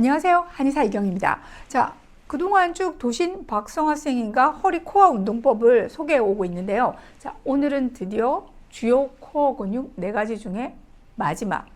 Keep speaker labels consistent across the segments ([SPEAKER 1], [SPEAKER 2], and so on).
[SPEAKER 1] 안녕하세요. 한의사 이경입니다. 자, 그동안 쭉 도신 박성화 선생님과 허리 코어 운동법을 소개해 오고 있는데요. 자, 오늘은 드디어 주요 코어 근육 네 가지 중에 마지막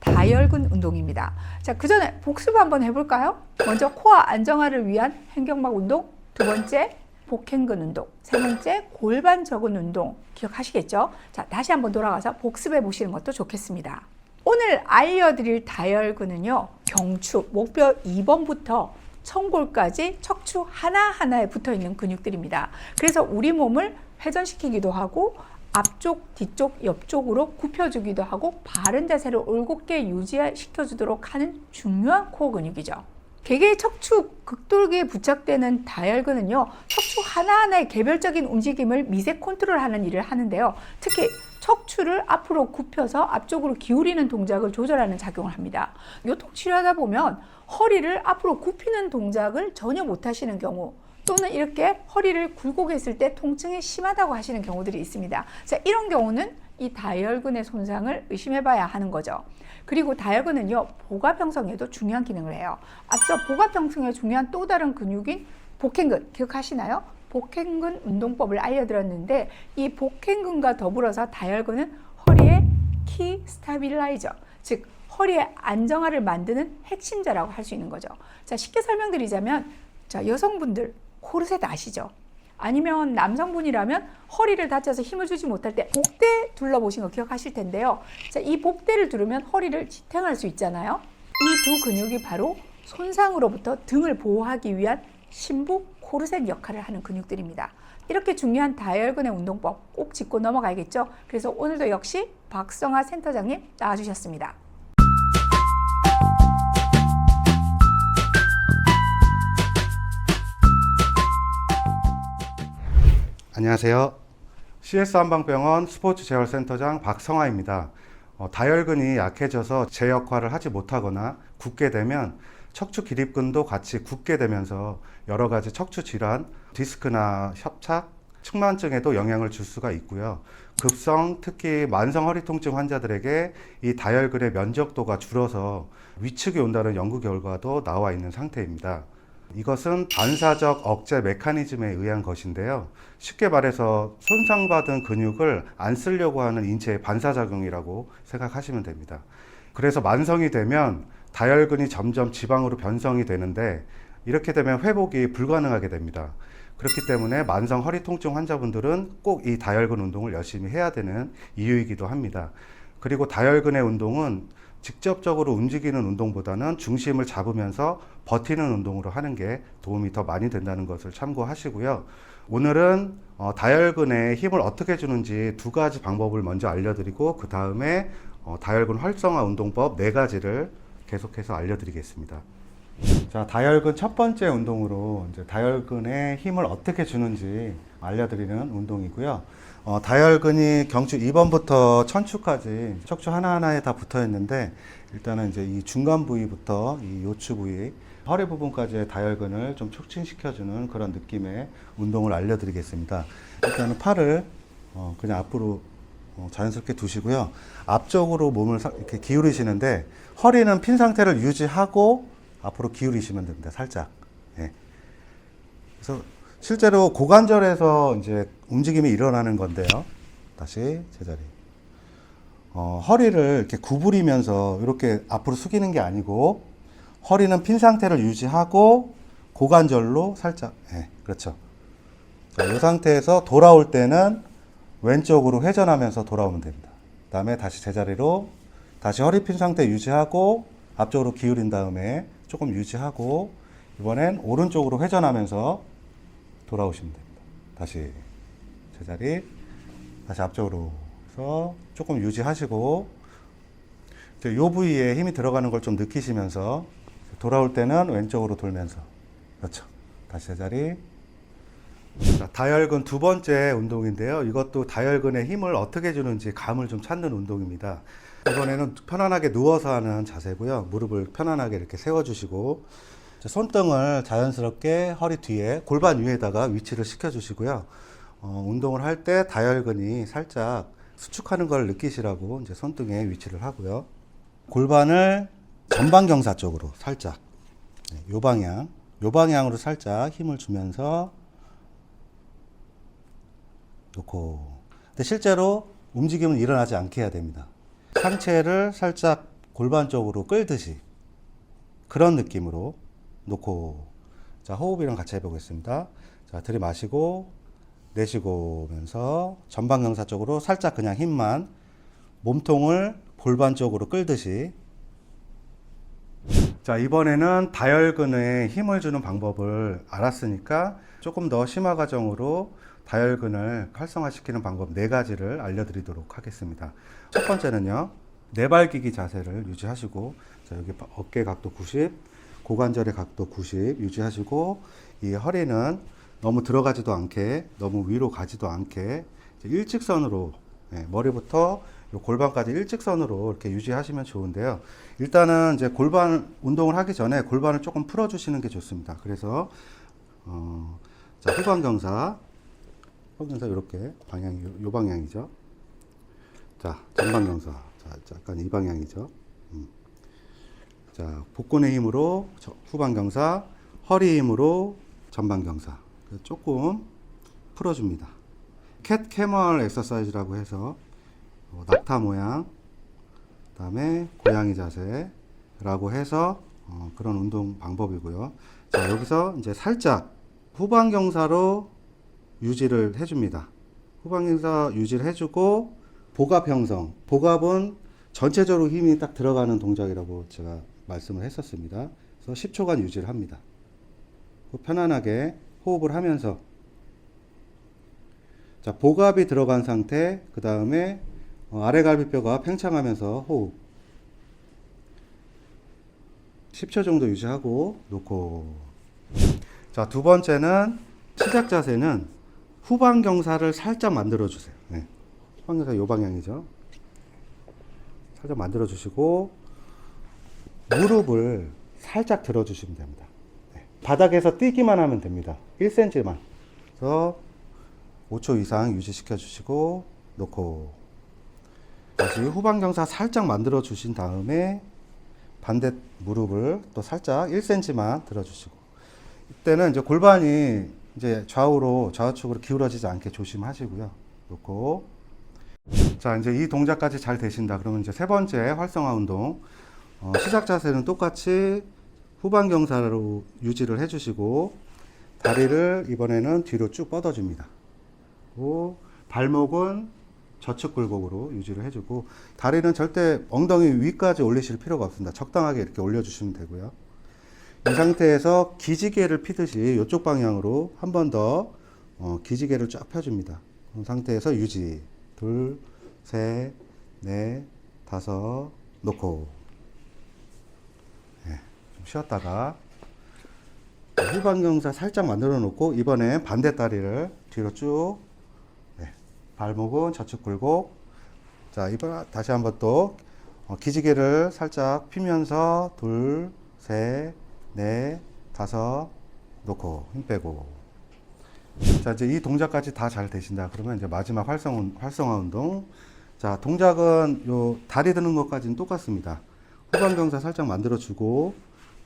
[SPEAKER 1] 다혈근 운동입니다. 자, 그 전에 복습 한번 해볼까요? 먼저 코어 안정화를 위한 횡격막 운동, 두 번째 복행근 운동, 세 번째 골반 저근 운동 기억하시겠죠? 자, 다시 한번 돌아가서 복습해 보시는 것도 좋겠습니다. 오늘 알려드릴 다혈근은요, 경추, 목뼈 2번부터 청골까지 척추 하나하나에 붙어 있는 근육들입니다. 그래서 우리 몸을 회전시키기도 하고 앞쪽, 뒤쪽, 옆쪽으로 굽혀주기도 하고 바른 자세를 올곧게 유지시켜주도록 하는 중요한 코어 근육이죠. 개개의 척추 극돌기에 부착되는 다혈근은요, 척추 하나하나의 개별적인 움직임을 미세 컨트롤하는 일을 하는데요. 특히 척추를 앞으로 굽혀서 앞쪽으로 기울이는 동작을 조절하는 작용을 합니다. 요통 치료하다 보면 허리를 앞으로 굽히는 동작을 전혀 못 하시는 경우 또는 이렇게 허리를 굴곡 했을 때 통증이 심하다고 하시는 경우들이 있습니다. 자, 이런 경우는 이 다혈근의 손상을 의심해 봐야 하는 거죠. 그리고 다혈근은요, 보갑 형성에도 중요한 기능을 해요. 앞서 형성에 중요한 또 다른 근육인 복행근 기억하시나요? 복행근 운동법을 알려드렸는데 이 복행근과 더불어서 다혈근은 허리의 키 스타빌라이저, 즉 허리의 안정화를 만드는 핵심자라고 할 수 있는 거죠. 자, 쉽게 설명드리자면 자, 여성분들 코르셋 아시죠? 아니면 남성분이라면 허리를 다쳐서 힘을 주지 못할 때 복대 둘러보신 거 기억하실 텐데요. 자, 이 복대를 두르면 허리를 지탱할 수 있잖아요. 이 두 근육이 바로 손상으로부터 등을 보호하기 위한 신부 코르셋 역할을 하는 근육들입니다. 이렇게 중요한 다혈근의 운동법 꼭 짚고 넘어가야겠죠. 그래서 오늘도 역시 박성아 센터장님 나와주셨습니다.
[SPEAKER 2] 안녕하세요. CS 한방병원 스포츠 재활 센터장 박성화입니다. 어, 다혈근이 약해져서 제 역할을 하지 못하거나 굳게 되면 척추 기립근도 같이 굳게 되면서 여러 가지 척추 질환, 디스크나 협착, 측만증에도 영향을 줄 수가 있고요. 급성, 특히 만성 허리 통증 환자들에게 이 다혈근의 면적도가 줄어서 위축이 온다는 연구 결과도 나와 있는 상태입니다. 이것은 반사적 억제 메커니즘에 의한 것인데요. 쉽게 말해서 손상받은 근육을 안 쓰려고 하는 인체의 반사작용이라고 생각하시면 됩니다. 그래서 만성이 되면 다혈근이 점점 지방으로 변성이 되는데 이렇게 되면 회복이 불가능하게 됩니다. 그렇기 때문에 만성 허리 통증 환자분들은 꼭 이 다혈근 운동을 열심히 해야 되는 이유이기도 합니다. 그리고 다혈근의 운동은 직접적으로 움직이는 운동보다는 중심을 잡으면서 버티는 운동으로 하는 게 도움이 더 많이 된다는 것을 참고하시고요. 오늘은 어, 다혈근에 힘을 어떻게 주는지 두 가지 방법을 먼저 알려드리고 그 다음에 어, 다혈근 활성화 운동법 네 가지를 계속해서 알려드리겠습니다. 자, 다혈근 첫 번째 운동으로 이제 다혈근에 힘을 어떻게 주는지 알려드리는 운동이고요. 어, 다혈근이 경추 2번부터 천추까지 척추 하나하나에 다 붙어 있는데 일단은 이제 이 중간 부위부터 이 요추 부위, 허리 부분까지의 다혈근을 좀 촉진시켜주는 그런 느낌의 운동을 알려드리겠습니다. 일단은 팔을 어, 그냥 앞으로 어, 자연스럽게 두시고요. 앞쪽으로 몸을 사- 이렇게 기울이시는데 허리는 핀 상태를 유지하고 앞으로 기울이시면 됩니다. 살짝. 예. 그래서 실제로 고관절에서 이제 움직임이 일어나는 건데요. 다시 제자리. 어, 허리를 이렇게 구부리면서 이렇게 앞으로 숙이는 게 아니고 허리는 핀 상태를 유지하고 고관절로 살짝. 예, 그렇죠. 자, 이 상태에서 돌아올 때는 왼쪽으로 회전하면서 돌아오면 됩니다. 그 다음에 다시 제자리로 다시 허리 핀 상태 유지하고 앞쪽으로 기울인 다음에 조금 유지하고 이번엔 오른쪽으로 회전하면서 돌아오시면 됩니다. 다시 제자리 다시 앞쪽으로 해서 조금 유지하시고 요 부위에 힘이 들어가는 걸 좀 느끼시면서 돌아올 때는 왼쪽으로 돌면서 그렇죠. 다시 제자리 자, 다혈근 두 번째 운동인데요. 이것도 다혈근의 힘을 어떻게 주는지 감을 좀 찾는 운동입니다. 이번에는 편안하게 누워서 하는 자세고요. 무릎을 편안하게 이렇게 세워주시고 자, 손등을 자연스럽게 허리 뒤에 골반 위에다가 위치를 시켜주시고요. 어, 운동을 할 때 다혈근이 살짝 수축하는 걸 느끼시라고 이제 손등에 위치를 하고요. 골반을 전방경사 쪽으로 살짝 네, 요 방향, 요 방향으로 살짝 힘을 주면서 놓고. 근데 실제로 움직임은 일어나지 않게 해야 됩니다. 상체를 살짝 골반 쪽으로 끌듯이 그런 느낌으로 놓고. 자, 호흡이랑 같이 해보겠습니다. 자, 들이마시고 내쉬고 오면서 전방경사 쪽으로 살짝 그냥 힘만 몸통을 골반 쪽으로 끌듯이 자, 이번에는 다혈근에 힘을 주는 방법을 알았으니까 조금 더 심화 과정으로 다혈근을 활성화시키는 방법 네 가지를 알려드리도록 하겠습니다. 첫 번째는요, 내발기기 자세를 유지하시고, 자, 여기 어깨 각도 90, 고관절의 각도 90 유지하시고, 이 허리는 너무 들어가지도 않게, 너무 위로 가지도 않게, 일직선으로, 예, 머리부터 요 골반까지 일직선으로 이렇게 유지하시면 좋은데요. 일단은 이제 골반 운동을 하기 전에 골반을 조금 풀어주시는 게 좋습니다. 그래서 어, 자 후방경사, 후방경사 이렇게 방향이 요, 요 방향이죠. 자 전방경사, 자 약간 이 방향이죠. 음. 자 복근의 힘으로 저- 후방경사, 허리 힘으로 전방경사. 조금 풀어줍니다. 캣 캐멀 엑서사이즈라고 해서 어, 낙타 모양, 그다음에 고양이 자세라고 해서 어, 그런 운동 방법이고요. 자 여기서 이제 살짝 후방 경사로 유지를 해줍니다. 후방 경사 유지를 해주고 복압 형성. 복압은 전체적으로 힘이 딱 들어가는 동작이라고 제가 말씀을 했었습니다. 그래서 10초간 유지를 합니다. 그 편안하게 호흡을 하면서 자 복압이 들어간 상태 그 다음에 어, 아래 갈비뼈가 팽창하면서 호흡 10초 정도 유지하고 놓고 자 두 번째는 시작 자세는 후방 경사를 살짝 만들어 주세요. 네. 후방 경사 요 방향이죠. 살짝 만들어 주시고 무릎을 살짝 들어 주시면 됩니다. 네. 바닥에서 뛰기만 하면 됩니다. 1cm만. 그래서 5초 이상 유지시켜 주시고 놓고. 다시 후방 경사 살짝 만들어 주신 다음에 반대 무릎을 또 살짝 1cm만 들어 주시고. 이때는 이제 골반이 이제 좌우로 좌우측으로 기울어지지 않게 조심하시고요. 놓고 자 이제 이 동작까지 잘 되신다 그러면 이제 세 번째 활성화 운동 어, 시작 자세는 똑같이 후방 경사로 유지를 해주시고 다리를 이번에는 뒤로 쭉 뻗어줍니다. 그리고 발목은 저측 굴곡으로 유지를 해주고 다리는 절대 엉덩이 위까지 올리실 필요가 없습니다. 적당하게 이렇게 올려주시면 되고요. 이 상태에서 기지개를 피듯이 이쪽 방향으로 한 번더 어, 기지개를 쫙 펴줍니다. 그 상태에서 유지. 둘, 셋, 넷, 다섯 놓고. 예, 좀 쉬었다가 후방경사 살짝 만들어 놓고 이번에 반대 다리를 뒤로 쭉 네, 발목은 저측 굴곡 자 이번 다시 한번 또 어, 기지개를 살짝 피면서 둘, 셋, 넷, 다섯 놓고 힘 빼고. 자 이제 이 동작까지 다 잘 되신다 그러면 이제 마지막 활성 활성화 운동. 자 동작은 요 다리 드는 것까지는 똑같습니다. 후방경사 살짝 만들어 주고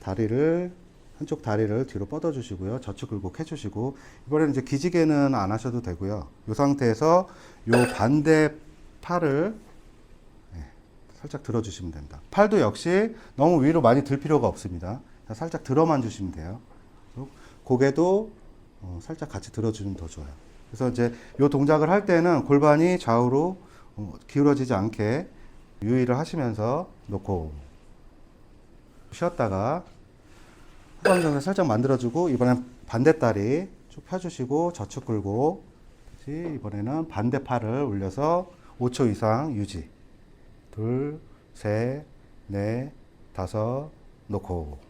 [SPEAKER 2] 다리를 한쪽 다리를 뒤로 뻗어 주시고요. 저측 굴곡 해 주시고. 이번에는 이제 기지개는 안 하셔도 되고요. 이 상태에서 요 반대 팔을 네, 살짝 들어 주시면 됩니다. 팔도 역시 너무 위로 많이 들 필요가 없습니다. 자, 살짝 들어만 주시면 돼요. 고개도 어, 살짝 같이 들어주면 더 좋아요. 그래서 이제 이 동작을 할 때는 골반이 좌우로 어, 기울어지지 않게 유의를 하시면서 놓고 쉬었다가 후방경사 살짝 만들어주고 이번엔 반대 다리 쭉 펴주시고 저축 다시 이번에는 반대 팔을 올려서 5초 이상 유지. 둘, 셋, 넷, 다섯 놓고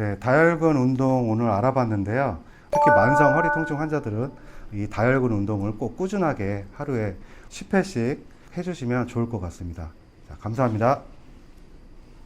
[SPEAKER 2] 네, 다혈근 운동 오늘 알아봤는데요. 특히 만성 허리 통증 환자들은 이 다혈근 운동을 꼭 꾸준하게 하루에 10회씩 해주시면 좋을 것 같습니다. 자, 감사합니다.